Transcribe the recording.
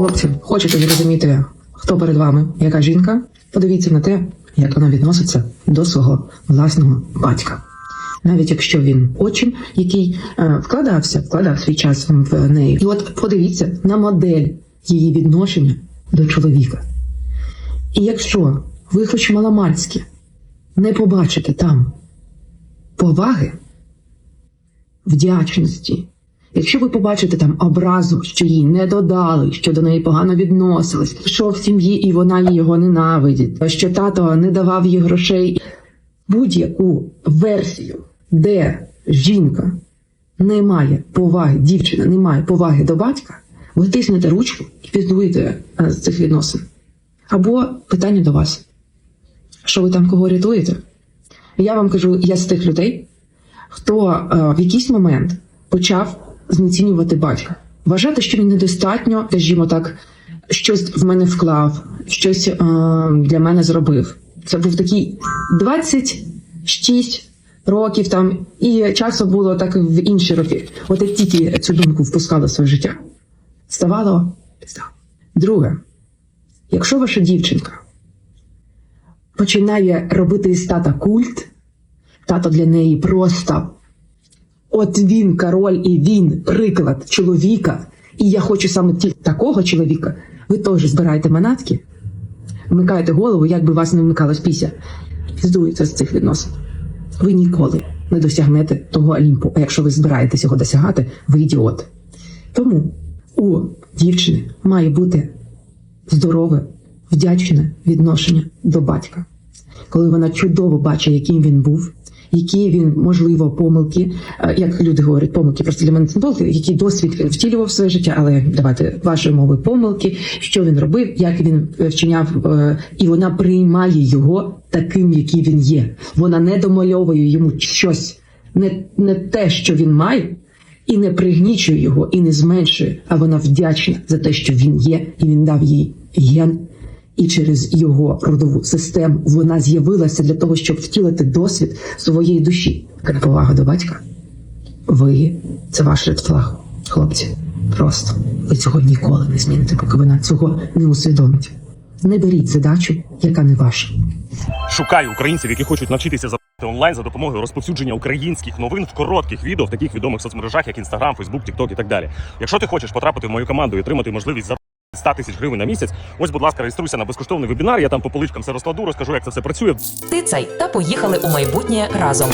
Хлопці, хочете зрозуміти, хто перед вами, яка жінка? Подивіться на те, як вона відноситься до свого власного батька. Навіть якщо він отчим, який е, вкладався, вкладав свій час в неї. І от подивіться на модель її відношення до чоловіка. І якщо ви хоч маломальськи не побачите там поваги, вдячності, якщо ви побачите там образу, що їй не додали, що до неї погано відносились, що в сім'ї і вона його ненавидить, що тато не давав їй грошей, будь-яку версію, де жінка не має поваги, дівчина не має поваги до батька, ви тиснете ручку і піздуєте е, з цих відносин. Або питання до вас: що ви там кого рятуєте? Я вам кажу, я з тих людей, хто е, в якийсь момент почав знецінювати батька, вважати, що він недостатньо, скажімо так, щось в мене вклав, щось е, для мене зробив. Це був такий 26 років там, і часу було так в інші роки. От як тільки цю думку впускала в своє життя, ставало пізда. Друге, якщо ваша дівчинка починає робити із тата культ, тато для неї просто от він король і він приклад чоловіка, і я хочу саме ті- такого чоловіка, ви теж збираєте манатки, вмикаєте голову, як би вас не вмикалась після, і здуєте з цих відносин. Ви ніколи не досягнете того Олімпу. А якщо ви збираєтесь його досягати, ви ідіот. Тому у дівчини має бути здорове, вдячне відношення до батька, коли вона чудово бачить, яким він був. Які він, можливо, помилки, е, як люди говорять, помилки просто для мене це помилки, досвід він втілював своє життя, але давайте вашої мови помилки, що він робив, як він е, вчиняв, е, і вона приймає його таким, який він є. Вона не домальовує йому щось, не, не те, що він має, і не пригнічує його, і не зменшує, а вона вдячна за те, що він є, і він дав їй ген. І через його родову систему вона з'явилася для того, щоб втілити досвід своєї душі. Неповага до батька. Ви це ваш редфлаг, хлопці. Просто ви цього ніколи не зміните, поки вона цього не усвідомить. Не беріть задачу, яка не ваша. Шукаю українців, які хочуть навчитися за онлайн за допомогою розповсюдження українських новин в коротких відео в таких відомих соцмережах, як Instagram, Facebook, TikTok і так далі. Якщо ти хочеш потрапити в мою команду і отримати можливість за 100 тисяч гривень на місяць, ось, будь ласка, реєструйся на безкоштовний вебінар. Я там по поличкам все розкладу, розкажу, як це все працює. Ти цей та поїхали у майбутнє разом.